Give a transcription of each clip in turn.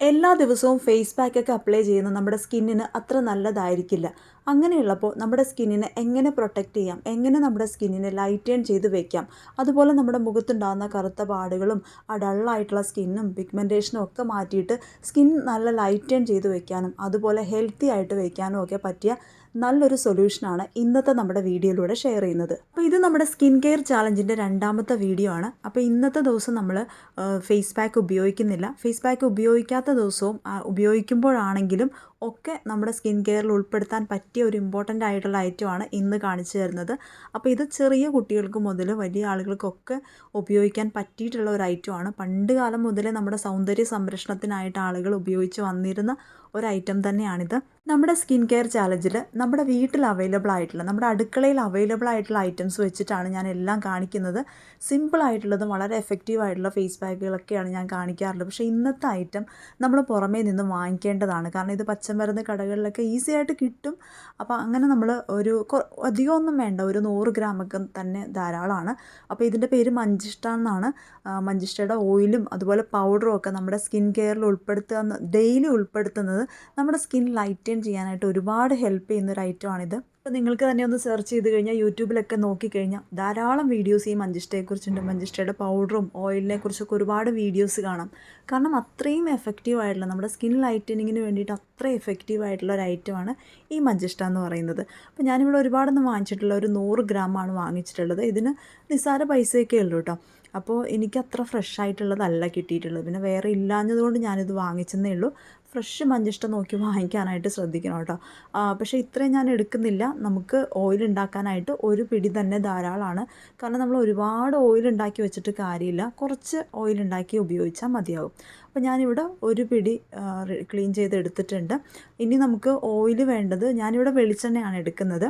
എല്ലാ ദിവസവും face പാക്കൊക്കെ apply ചെയ്യുന്ന നമ്മുടെ സ്കിന്നിന് അത്ര നല്ലതായിരിക്കില്ല. അങ്ങനെയുള്ളപ്പോൾ നമ്മുടെ സ്കിന്നിനെ എങ്ങനെ പ്രൊട്ടക്റ്റ് ചെയ്യാം? എങ്ങനെ നമ്മുടെ സ്കിന്നിനെ ലൈറ്റേൺ ചെയ്ത് വെക്കാം? അതുപോലെ നമ്മുടെ മുഖത്തുണ്ടാകുന്ന കറുത്ത പാടുകളും ആ ഡള്ളായിട്ടുള്ള സ്കിന്നും പിഗ്മെന്റേഷനും ഒക്കെ മാറ്റിയിട്ട് സ്കിൻ നല്ല ലൈറ്റേൺ ചെയ്ത് വെക്കാനും അതുപോലെ ഹെൽത്തി ആയിട്ട് വെക്കാനും ഒക്കെ പറ്റിയ നല്ലൊരു സൊല്യൂഷനാണ് ഇന്നത്തെ നമ്മുടെ വീഡിയോയിലൂടെ ഷെയർ ചെയ്യുന്നത്. അപ്പോൾ ഇത് നമ്മുടെ സ്കിൻ കെയർ ചാലഞ്ചിന്റെ രണ്ടാമത്തെ വീഡിയോ ആണ്. അപ്പോൾ ഇന്നത്തെ ദിവസം നമ്മൾ ഫേസ് പാക്ക് ഉപയോഗിക്കുന്നില്ല. ഫേസ് പാക്ക് ഉപയോഗിക്കാത്ത ദിവസവും ഉപയോഗിക്കുമ്പോഴാണെങ്കിലും ഒക്കെ നമ്മുടെ സ്കിൻ കെയറിൽ ഉൾപ്പെടുത്താൻ പറ്റിയ ഒരു ഇമ്പോർട്ടന്റ് ആയിട്ടുള്ള ഐറ്റമാണ് ഇന്ന് കാണിച്ചു തരുന്നത്. അപ്പോൾ ഇത് ചെറിയ കുട്ടികൾക്ക് മുതൽ വലിയ ആളുകൾക്കൊക്കെ ഉപയോഗിക്കാൻ പറ്റിയിട്ടുള്ള ഒരു ഐറ്റമാണ് പണ്ട് കാലം മുതലേ നമ്മുടെ സൗന്ദര്യ സംരക്ഷണത്തിനായിട്ട് ആളുകൾ ഉപയോഗിച്ച് വന്നിരുന്ന ഒരു ഐറ്റം തന്നെയാണിത്. നമ്മുടെ സ്കിൻ കെയർ ചാലഞ്ചിൽ നമ്മുടെ വീട്ടിൽ അവൈലബിൾ ആയിട്ടുള്ള നമ്മുടെ അടുക്കളയിൽ അവൈലബിൾ ആയിട്ടുള്ള ഐറ്റംസ് വെച്ചിട്ടാണ് ഞാൻ എല്ലാം കാണിക്കുന്നത്. സിമ്പിൾ ആയിട്ടുള്ളതും വളരെ എഫക്റ്റീവ് ആയിട്ടുള്ള ഫേസ് പാക്കുകളൊക്കെയാണ് ഞാൻ കാണിക്കാറുള്ളത്. പക്ഷേ ഇന്നത്തെ ഐറ്റം നമ്മൾ പുറമേ നിന്ന് വാങ്ങിക്കേണ്ടതാണ്. കാരണം ഇത് പച്ചമരുന്ന് കടകളിലൊക്കെ ഈസി ആയിട്ട് കിട്ടും. അപ്പോൾ അങ്ങനെ നമ്മൾ ഒരു അധികം അധികമൊന്നും വേണ്ട. ഒരു നൂറ് ഗ്രാമൊക്കെ തന്നെ ധാരാളമാണ്. അപ്പോൾ ഇതിന്റെ പേര് മഞ്ചിഷ്ട എന്നാണ്. മഞ്ചിഷ്ടയുടെ ഓയിലും അതുപോലെ പൗഡറും ഒക്കെ നമ്മുടെ സ്കിൻ കെയറിൽ ഉൾപ്പെടുത്തുക ഡെയിലി ഉൾപ്പെടുത്തുന്നത് നമ്മുടെ സ്കിൻ ലൈറ്റൻ ചെയ്യാനായിട്ട് ഒരുപാട് ഹെൽപ്പ് ചെയ്യുന്ന ഒരു ഐറ്റമാണിത് അപ്പോൾ നിങ്ങൾക്ക് തന്നെ ഒന്ന് സെർച്ച് ചെയ്ത് കഴിഞ്ഞാൽ യൂട്യൂബിലൊക്കെ നോക്കിക്കഴിഞ്ഞാൽ ധാരാളം വീഡിയോസ് ഈ മഞ്ചിഷ്ടയെക്കുറിച്ചുണ്ട്. മഞ്ചിഷ്ടയുടെ പൗഡറും ഓയിലിനെ കുറിച്ചൊക്കെ ഒരുപാട് വീഡിയോസ് കാണാം. കാരണം അത്രയും എഫക്റ്റീവ് ആയിട്ടുള്ള നമ്മുടെ സ്കിൻ ലൈറ്റനിങ്ങിന് വേണ്ടിയിട്ട് അത്ര എഫക്റ്റീവ് ആയിട്ടുള്ള ഒരു ഐറ്റമാണ് ഈ മഞ്ചിഷ്ട എന്ന് പറയുന്നത്. അപ്പോൾ ഞാനിവിടെ ഒരുപാടൊന്നും വാങ്ങിച്ചിട്ടുള്ള ഒരു നൂറ് ഗ്രാമാണ് വാങ്ങിച്ചിട്ടുള്ളത്. ഇതിന് നിസ്സാര പൈസയൊക്കെ ഉള്ളൂ കേട്ടോ അപ്പോൾ എനിക്ക് അത്ര ഫ്രഷ് ആയിട്ടുള്ളതല്ല കിട്ടിയിട്ടുള്ളത്. പിന്നെ വേറെ ഇല്ലാഞ്ഞതുകൊണ്ട് ഞാനിത് വാങ്ങിച്ചെന്നേ ഉള്ളൂ. ഫ്രഷ് മഞ്ഞിഷ്ടം നോക്കി വാങ്ങിക്കാനായിട്ട് ശ്രദ്ധിക്കണം കേട്ടോ. പക്ഷേ ഇത്രയും ഞാൻ എടുക്കുന്നില്ല. നമുക്ക് ഓയിൽ ഉണ്ടാക്കാനായിട്ട് ഒരു പിടി തന്നെ ധാരാളമാണ് കാരണം നമ്മൾ ഒരുപാട് ഓയിൽ ഉണ്ടാക്കി വെച്ചിട്ട് കാര്യമില്ല. കുറച്ച് ഓയിൽ ഉണ്ടാക്കി ഉപയോഗിച്ചാൽ മതിയാവും. അപ്പോൾ ഞാനിവിടെ ഒരു പിടി ക്ലീൻ ചെയ്ത് എടുത്തിട്ടുണ്ട് ഇനി നമുക്ക് ഓയിൽ വേണ്ടത് ഞാനിവിടെ വെളിച്ചെണ്ണയാണ് എടുക്കുന്നത്.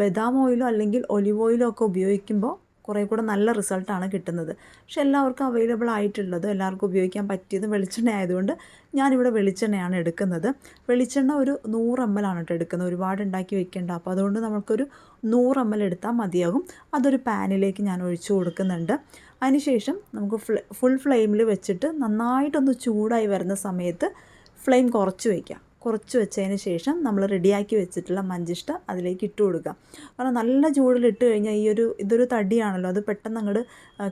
ബദാം ഓയിലോ അല്ലെങ്കിൽ ഒലിവ് ഓയിലോ ഒക്കെ ഉപയോഗിക്കുമ്പോൾ കുറേ കൂടെ നല്ല റിസൾട്ടാണ് കിട്ടുന്നത്. പക്ഷെ എല്ലാവർക്കും അവൈലബിൾ ആയിട്ടുള്ളത് എല്ലാവർക്കും ഉപയോഗിക്കാൻ പറ്റിയത് വെളിച്ചെണ്ണ ആയതുകൊണ്ട് ഞാനിവിടെ വെളിച്ചെണ്ണയാണ് എടുക്കുന്നത്. വെളിച്ചെണ്ണ ഒരു നൂറ് എം എൽ ആണ് കേട്ടോ എടുക്കുന്നത്. ഒരുപാട് ഉണ്ടാക്കി വെക്കേണ്ട. അപ്പോൾ അതുകൊണ്ട് നമുക്കൊരു നൂറ് എം എൽ എടുത്താൽ മതിയാകും. അതൊരു പാനിലേക്ക് ഞാൻ ഒഴിച്ചു കൊടുക്കുന്നുണ്ട്. അതിനുശേഷം നമുക്ക് ഫുൾ ഫ്ലെയിമിൽ വെച്ചിട്ട് നന്നായിട്ടൊന്ന് ചൂടായി വരുന്ന സമയത്ത് ഫ്ലെയിം കുറച്ച് വയ്ക്കാം കുറച്ച് വെച്ചതിന് ശേഷം നമ്മൾ റെഡിയാക്കി വെച്ചിട്ടുള്ള മഞ്ചിഷ്ട അതിലേക്ക് ഇട്ട് കൊടുക്കുക കാരണം നല്ല ചൂടിലിട്ട് കഴിഞ്ഞാൽ ഈ ഒരു ഇതൊരു തടിയാണല്ലോ അത് പെട്ടെന്ന് അങ്ങോട്ട്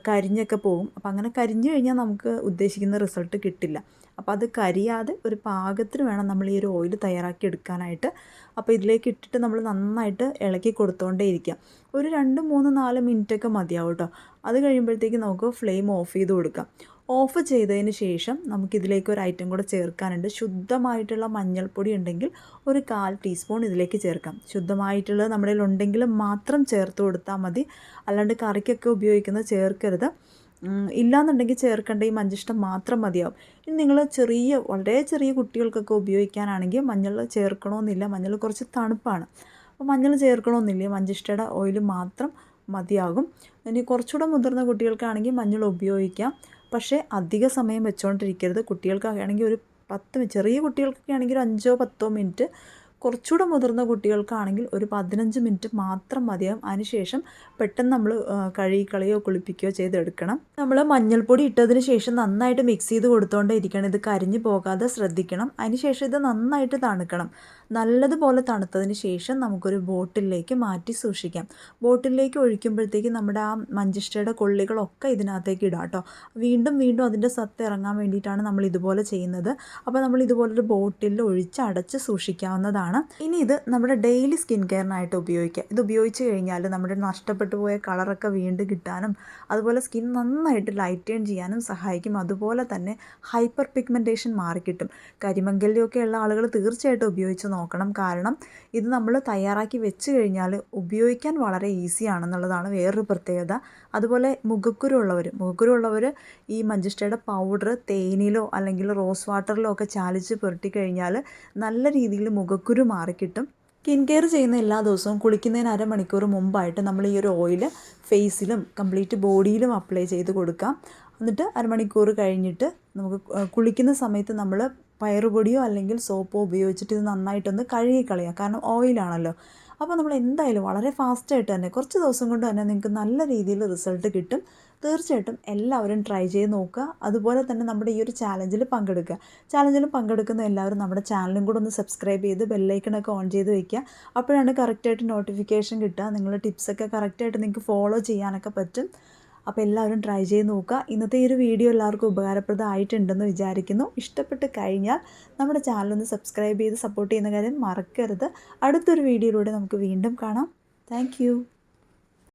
കരിഞ്ഞൊക്കെ പോകും. അപ്പോൾ അങ്ങനെ കരിഞ്ഞു കഴിഞ്ഞാൽ നമുക്ക് ഉദ്ദേശിക്കുന്ന റിസൾട്ട് കിട്ടില്ല. അപ്പോൾ അത് കരിയാതെ ഒരു പാകത്തിന് വേണം നമ്മൾ ഈ ഒരു ഓയിൽ തയ്യാറാക്കി എടുക്കാനായിട്ട്. അപ്പോൾ ഇതിലേക്ക് ഇട്ടിട്ട് നമ്മൾ നന്നായിട്ട് ഇളക്കി കൊടുത്തുകൊണ്ടേ ഇരിക്കുക ഒരു രണ്ട് മൂന്ന് നാല് മിനിറ്റൊക്കെ മതിയാവും കേട്ടോ. അത് കഴിയുമ്പോഴത്തേക്ക് നമുക്ക് ഫ്ലെയിം ഓഫ് ചെയ്ത് കൊടുക്കാം. ഓഫ് ചെയ്തതിന് ശേഷം നമുക്കിതിലേക്ക് ഒരു ഐറ്റം കൂടെ ചേർക്കാനുണ്ട്. ശുദ്ധമായിട്ടുള്ള മഞ്ഞൾപ്പൊടി ഉണ്ടെങ്കിൽ ഒരു കാൽ ടീസ്പൂൺ ഇതിലേക്ക് ചേർക്കാം. ശുദ്ധമായിട്ടുള്ളത് നമ്മുടെ ഉണ്ടെങ്കിൽ മാത്രം ചേർത്ത് കൊടുത്താൽ മതി. അല്ലാണ്ട് കറിക്കൊക്കെ ഉപയോഗിക്കുന്നത് ചേർക്കരുത്. ഇല്ലാന്നുണ്ടെങ്കിൽ ചേർക്കേണ്ട ഈ മഞ്ചിഷ്ടം മാത്രം മതിയാവും. ഇനി നിങ്ങൾ ചെറിയ വളരെ ചെറിയ കുട്ടികൾക്കൊക്കെ ഉപയോഗിക്കാനാണെങ്കിൽ മഞ്ഞൾ ചേർക്കണമെന്നില്ല. മഞ്ഞൾ കുറച്ച് തണുപ്പാണ്. അപ്പോൾ മഞ്ഞൾ ചേർക്കണമെന്നില്ല. മഞ്ചിഷ്ടയുടെ ഓയിൽ മാത്രം മതിയാകും. ഇനി കുറച്ചുകൂടെ മുതിർന്ന കുട്ടികൾക്കാണെങ്കിൽ മഞ്ഞൾ ഉപയോഗിക്കാം. പക്ഷേ അധിക സമയം വെച്ചുകൊണ്ടിരിക്കരുത് കുട്ടികൾക്കാണെങ്കിൽ ഒരു പത്ത് ചെറിയ കുട്ടികൾക്കൊക്കെ ആണെങ്കിൽ ഒരു അഞ്ചോ പത്തോ മിനിറ്റ് കുറച്ചുകൂടെ മുതിർന്ന കുട്ടികൾക്കാണെങ്കിൽ ഒരു പതിനഞ്ച് മിനിറ്റ് മാത്രം മതിയാകും അതിനുശേഷം പെട്ടെന്ന് നമ്മൾ കഴുകിക്കളയോ കുളിപ്പിക്കുകയോ ചെയ്തെടുക്കണം. നമ്മൾ മഞ്ഞൾപ്പൊടി ഇട്ടതിന് ശേഷം നന്നായിട്ട് മിക്സ് ചെയ്ത് കൊടുത്തോണ്ടേ ഇരിക്കണം. ഇത് കരിഞ്ഞു പോകാതെ ശ്രദ്ധിക്കണം. അതിനുശേഷം ഇത് നന്നായിട്ട് തണുക്കണം. നല്ലതുപോലെ തണുത്തതിന് ശേഷം നമുക്കൊരു ബോട്ടിലേക്ക് മാറ്റി സൂക്ഷിക്കാം. ബോട്ടിലേക്ക് ഒഴിക്കുമ്പോഴത്തേക്ക് നമ്മുടെ ആ മഞ്ചിഷ്ടയുടെ കൊള്ളികളൊക്കെ ഇതിനകത്തേക്ക് ഇടാം കേട്ടോ. വീണ്ടും വീണ്ടും അതിന്റെ സത്ത് ഇറങ്ങാൻ വേണ്ടിയിട്ടാണ് നമ്മൾ ഇതുപോലെ ചെയ്യുന്നത്. അപ്പോൾ നമ്മൾ ഇതുപോലൊരു ബോട്ടിൽ ഒഴിച്ച് അടച്ച് സൂക്ഷിക്കാവുന്നതാണ്. ഇനി ഇത് നമ്മുടെ ഡെയിലി സ്കിൻ കെയറിനായിട്ട് ഉപയോഗിക്കാം. ഇത് ഉപയോഗിച്ച് കഴിഞ്ഞാൽ നമ്മുടെ നഷ്ടപ്പെട്ടു പോയ കളറൊക്കെ വീണ്ടും കിട്ടാനും അതുപോലെ സ്കിൻ നന്നായിട്ട് ലൈറ്റേൺ ചെയ്യാനും സഹായിക്കും. അതുപോലെ തന്നെ ഹൈപ്പർ പിഗ്മെന്റേഷൻ മാറിക്കിട്ടും. കരിമങ്കലിയൊക്കെ ഉള്ള ആളുകൾ തീർച്ചയായിട്ടും ഉപയോഗിച്ച് നോക്കണം. കാരണം ഇത് നമ്മൾ തയ്യാറാക്കി വെച്ച് കഴിഞ്ഞാൽ ഉപയോഗിക്കാൻ വളരെ ഈസി ആണെന്നുള്ളതാണ് വേറൊരു പ്രത്യേകത. അതുപോലെ മുഖക്കുരു ഉള്ളവർ മുഖക്കുരു ഉള്ളവർ ഈ മഞ്ചിഷ്ടയുടെ പൗഡർ തേനിലോ അല്ലെങ്കിൽ റോസ് വാട്ടറിലോ ഒക്കെ ചാലിച്ച് പുരട്ടി കഴിഞ്ഞാൽ നല്ല രീതിയിൽ മുഖക്കുരു മാറിക്കിട്ടും. സ്കിൻ കെയർ ചെയ്യുന്ന എല്ലാ ദിവസവും കുളിക്കുന്നതിന് അരമണിക്കൂർ മുമ്പായിട്ട് നമ്മൾ ഈ ഒരു ഓയിൽ ഫേസിലും കംപ്ലീറ്റ് ബോഡിയിലും അപ്ലൈ ചെയ്ത് കൊടുക്കാം. എന്നിട്ട് അരമണിക്കൂർ കഴിഞ്ഞിട്ട് നമുക്ക് കുളിക്കുന്ന സമയത്ത് നമ്മൾ പയറുപൊടിയോ അല്ലെങ്കിൽ സോപ്പോ ഉപയോഗിച്ചിട്ട് ഇത് നന്നായിട്ടൊന്ന് കഴുകി കാരണം ഓയിലാണല്ലോ. അപ്പോൾ നമ്മൾ എന്തായാലും വളരെ ഫാസ്റ്റായിട്ട് തന്നെ കുറച്ച് ദിവസം കൊണ്ട് തന്നെ നിങ്ങൾക്ക് നല്ല രീതിയിൽ റിസൾട്ട് കിട്ടും. തീർച്ചയായിട്ടും എല്ലാവരും ട്രൈ ചെയ്ത് നോക്കുക. അതുപോലെ തന്നെ നമ്മുടെ ഈ ഒരു ചാലഞ്ചിൽ പങ്കെടുക്കുക. ചാലഞ്ചിൽ പങ്കെടുക്കുന്ന എല്ലാവരും നമ്മുടെ ചാനലും കൂടെ ഒന്ന് സബ്സ്ക്രൈബ് ചെയ്ത് ബെല്ലൈക്കണൊക്കെ ഓൺ ചെയ്ത് വയ്ക്കുക അപ്പോഴാണ് കറക്റ്റായിട്ട് നോട്ടിഫിക്കേഷൻ കിട്ടുക. നിങ്ങളുടെ ടിപ്സൊക്കെ കറക്റ്റായിട്ട് നിങ്ങൾക്ക് ഫോളോ ചെയ്യാനൊക്കെ പറ്റും. അപ്പോൾ എല്ലാവരും ട്രൈ ചെയ്ത് നോക്കുക. ഇന്നത്തെ ഈ ഒരു വീഡിയോ എല്ലാവർക്കും ഉപകാരപ്രദമായിട്ടുണ്ടെന്ന് വിചാരിക്കുന്നു. ഇഷ്ടപ്പെട്ട് കഴിഞ്ഞാൽ നമ്മുടെ ചാനലൊന്ന് സബ്സ്ക്രൈബ് ചെയ്ത് സപ്പോർട്ട് ചെയ്യുന്ന കാര്യം മറക്കരുത്. അടുത്തൊരു വീഡിയോയിലൂടെ നമുക്ക് വീണ്ടും കാണാം. താങ്ക്